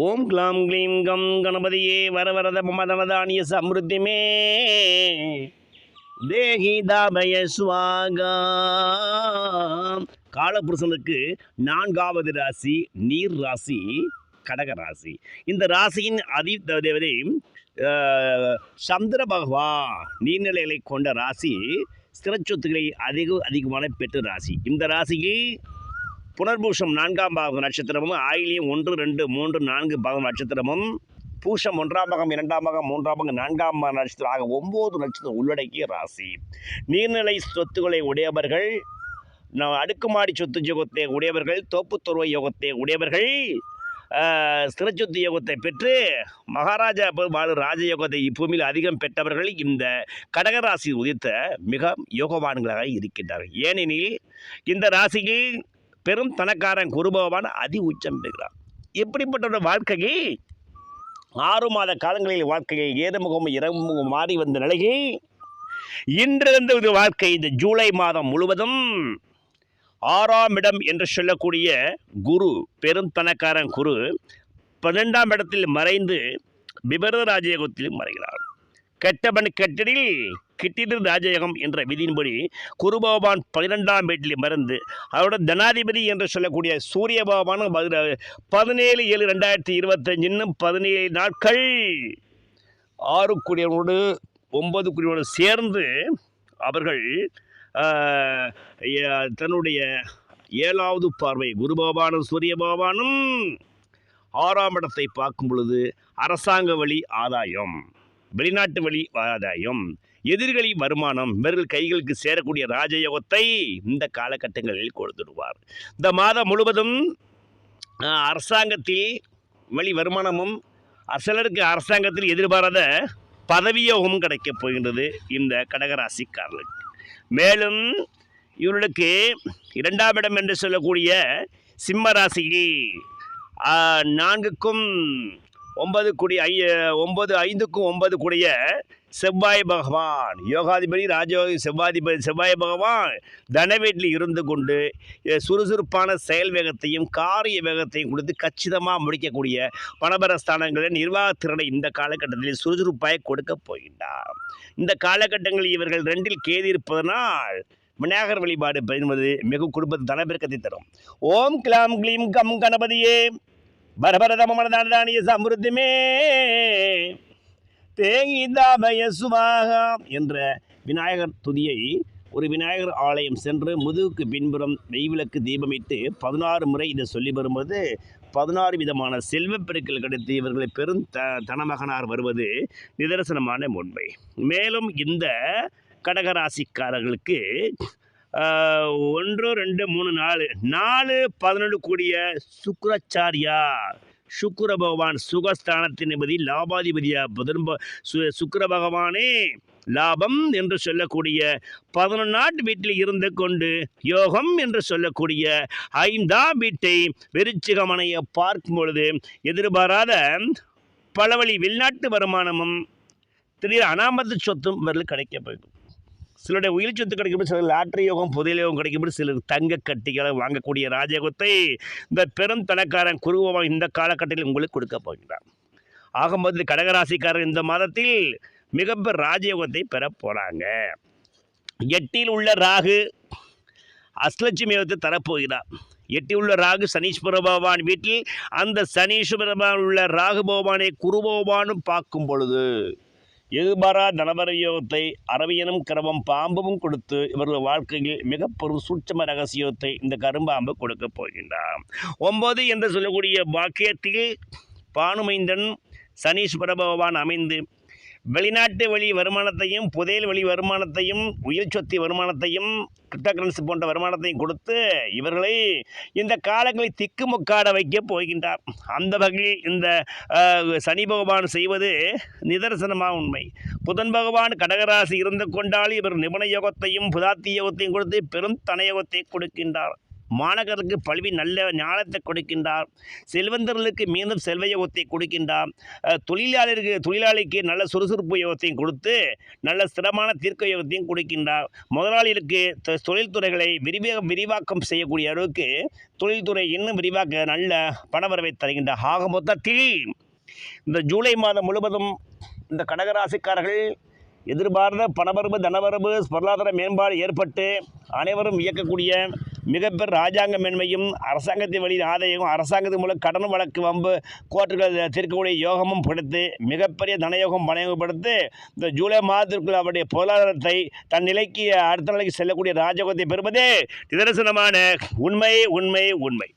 ஓம் க்ளாம் க்ளீம் கம் கணபதியே வரவரத மமதனதானிய சமிருத்திமே தேகி தாபய சுவாகா காலபுருஷனுக்கு நான்காவது ராசி நீர் ராசி கடக ராசி. இந்த ராசியின் அதி தேவதை சந்திர பகவான் நீர்நிலைகளை கொண்ட ராசி. ஸ்திரச்சொத்துக்களை அதிக அதிகமான பெற்ற ராசி. இந்த ராசியில் புனர்பூஷம் நான்காம் பாகம் நட்சத்திரமும் ஆயிலியும் ஒன்று ரெண்டு மூன்று நான்கு பாகம் நட்சத்திரமும் பூஷம் ஒன்றாம் பாகம் இரண்டாம் பாகம் மூன்றாம் பாகம் நான்காம் பாகம் நட்சத்திரம் ஆக ஒம்பது நட்சத்திரம் உள்ளடக்கிய ராசி. நீர்நிலை சொத்துக்களை உடையவர்கள் நான் அடுக்குமாடி சொத்து யோகத்தை உடையவர்கள் தோப்புத்துறவை யோகத்தை உடையவர்கள் சிறச்சொத்து யோகத்தை பெற்று மகாராஜா வாழும் ராஜயோகத்தை இப்பூமியில் அதிகம் பெற்றவர்கள் இந்த கடகராசி உதித்த மிக யோகவான்களாக இருக்கின்றார்கள். ஏனெனில் இந்த ராசியில் பெரும் தனக்காரன் குருபவான் அதி உச்சம் பெறுகிறார் எப்படிப்பட்ட வாழ்க்கையை? ஆறு மாத காலங்களில் வாழ்க்கையை ஏறுமுகம் இறமுகம் மாறி வந்த நிலையை இன்றிருந்து ஒரு வாழ்க்கை இந்த ஜூலை மாதம் முழுவதும் ஆறாம் இடம் என்று சொல்லக்கூடிய குரு பெரும் தனக்காரன் குரு பன்னெண்டாம் இடத்தில் மறைந்து விபரத ராஜயோகத்தில் மறைகிறார். கெட்டவன் கெட்டடில் கிட்டிடு ராஜயோகம் என்ற விதியின்படி குருபகவான் பன்னிரெண்டாம் வீட்டில் மறந்து அவரோட தனாதிபதி என்று சொல்லக்கூடிய சூரிய பகவான் பதின- பதினேழு ஏழு ரெண்டாயிரத்தி இருபத்தஞ்சு இன்னும் பதினேழு நாட்கள் ஆறு குடியவனோடு ஒன்பது குடியோடு சேர்ந்து அவர்கள் தன்னுடைய ஏழாவது பார்வை குரு பகவானும் சூரிய பகவானும் ஆறாம் இடத்தை பார்க்கும் பொழுது அரசாங்க வழி ஆதாயம். வெளிநாட்டு வழி ஆதாயம் எதிர்களி வருமானம் இவர்கள் கைகளுக்கு சேரக்கூடிய ராஜயோகத்தை இந்த காலகட்டங்களில் கொடுத்துடுவார். இந்த மாதம் முழுவதும் அரசாங்கத்தில் வழி வருமானமும் சிலருக்கு அரசாங்கத்தில் எதிர்பாராத பதவியோகமும் கிடைக்கப் போகின்றது இந்த கடகராசிக்காரர்களுக்கு. மேலும் இவர்களுக்கு இரண்டாம் இடம் என்று சொல்லக்கூடிய சிம்ம ராசியில் நான்குக்கும் ஒன்பது கூடிய ஐ ஒன்பது ஐந்துக்கும் ஒன்பது கூடிய செவ்வாய் பகவான். யோகாதிபதி ராஜயோகி செவ்வாதிபதி செவ்வாய் பகவான். தனவீட்டில் இருந்து கொண்டு சுறுசுறுப்பான செயல் வேகத்தையும் காரிய வேகத்தையும் கொடுத்து கச்சிதமாக முடிக்கக்கூடிய பணபர ஸ்தானங்களில் நிர்வாகத்திறனை இந்த காலகட்டத்தில் சுறுசுறுப்பாய் கொடுக்கப் போகின்றார். இந்த காலகட்டங்களில் இவர்கள் ரெண்டில் கேதி இருப்பதனால் விநாயகர் வழிபாடு என்பது மிக குடும்பத்து தனபெருக்கத்தை தரும். ஓம் கிளாம் கிளீம் கம் கணபதியே. பரபரதமனதானிய சமிருத்திமே தேங்கிதாபய சுவாகா என்ற விநாயகர் துதியை ஒரு விநாயகர் ஆலயம் சென்று முதுகுக்கு பின்புறம் நெய்விளக்கு தீபமிட்டு பதினாறு முறை இதை சொல்லி வரும்போது பதினாறு விதமான செல்வப்பெருக்கள் கிடைத்து இவர்களை பெரும் த தனமகனார் வருவது நிதர்சனமான உண்மை. மேலும் இந்த கடகராசிக்காரர்களுக்கு ஒன்று ரெண்டு மூணு நாலு. நாலு பதினொன்று கூடிய சுக்கராச்சாரியா சுக்கர பகவான் சுகஸ்தானத்தின் அதிபதி லாபாதிபதியா. புதன் ப- சு சுக்கிர பகவானே லாபம் என்று சொல்லக்கூடிய பதினொன்னாட்டு வீட்டில் இருந்து கொண்டு யோகம் என்று சொல்லக்கூடிய ஐந்தாம் வீட்டை வெறிச்சிகமனையை பார்க்கும் பொழுது எதிர்பாராத பலவழி வெளிநாட்டு வருமானமும் திடீர் அனாமத்து சொத்தும் இவர்களுக்கு கிடைக்க போகும் சிலருடைய உயிர் சொத்து கிடைக்கும் சிலர் லாட்டரி யோகம் புதையல் யோகம் கிடைக்கும் சிலர் தங்க கட்டிகளை வாங்கக்கூடிய ராஜயோகத்தை இந்த பெரும் தனக்காரன் குருவம் இந்த காலகட்டத்தில் உங்களுக்கு கொடுக்க போகிறார் ஆகும்போது கடகராசிக்காரர் இந்த மாதத்தில் மிகப்பெரிய ராஜயோகத்தை பெற போகிறாங்க எட்டில் உள்ள ராகு அஸ்லட்சுமி யோகத்தை தரப்போகிறார் எட்டி உள்ள ராகு சனீஸ்வர பகவான் வீட்டில் அந்த சனீஸ்வர பகவான் உள்ள ராகு பகவானை குரு பகவானும் பார்க்கும் பொழுது எதிர்பாரா தனவர யோகத்தை அரவியனும் கிரவம் பாம்பும் கொடுத்து இவர்கள் வாழ்க்கையில் மிக பெரும் சூட்சம ரகசியத்தை இந்த கரும்பாம்பு கொடுக்கப் போகின்றார் ஒன்பது என்று சொல்லக்கூடிய வாக்கியத்தில் பானுமைந்தன் சனீஸ்வர பகவான் அமைந்து வெளிநாட்டு வழி வருமானத்தையும் புதையல் வழி வருமானத்தையும் உயிர் சொத்தி வருமானத்தையும் கிரிப்டோகரன்சி போன்ற வருமானத்தையும் கொடுத்து இவர்களை இந்த காலங்களை திக்குமுக்காட வைக்க போகின்றார். அந்த வகையில் இந்த சனி பகவான் செய்வது நிதர்சனமாக உண்மை. புதன் பகவான் கடகராசி இருந்து கொண்டால் இவர் நிபுண யோகத்தையும் புதாத்தி யோகத்தையும் கொடுத்து பெரும் தனயோகத்தை கொடுக்கின்றார். மாணவர்களுக்கு பல்வி நல்ல ஞானத்தை கொடுக்கின்றார். செல்வந்தர்களுக்கு மீண்டும் செல்வ யோகத்தை கொடுக்கின்றார். தொழிலாளருக்கு தொழிலாளிக்கு நல்ல சுறுசுறுப்பு யோகத்தையும் கொடுத்து நல்ல ஸ்திரமான தீர்க்க யோகத்தையும் கொடுக்கின்றார். முதலாளிகளுக்கு தொழில்துறைகளை விரிவாக விரிவாக்கம் செய்யக்கூடிய அளவுக்கு தொழில்துறை இன்னும் விரிவாக்க நல்ல பணவரவை தருகின்றார். ஆக மொத்தத்தில் இந்த ஜூலை மாதம் முழுவதும் இந்த கடகராசிக்காரர்கள் எதிர்பார்த்த பணவரவு தனவரவு பொருளாதார மேம்பாடு ஏற்பட்டு அனைவரும் இயக்கக்கூடிய மிகப்பெரிய ராஜாங்க மேன்மையும் அரசாங்கத்தின் வழி ஆதாயமும் அரசாங்கத்தின் மூலம் கடன் வழக்கு வம்பு கோர்ட்டுகள் தீர்க்கக்கூடிய யோகமும் படுத்து மிகப்பெரிய தனயோகம் பணயோகப்படுத்து இந்த ஜூலை மாதத்திற்குள் அவருடைய பொருளாதாரத்தை தன் நிலைக்கு அடுத்த நிலைக்கு செல்லக்கூடிய ராஜயோகத்தை பெறுவதே நிதர்சனமான உண்மை உண்மை உண்மை.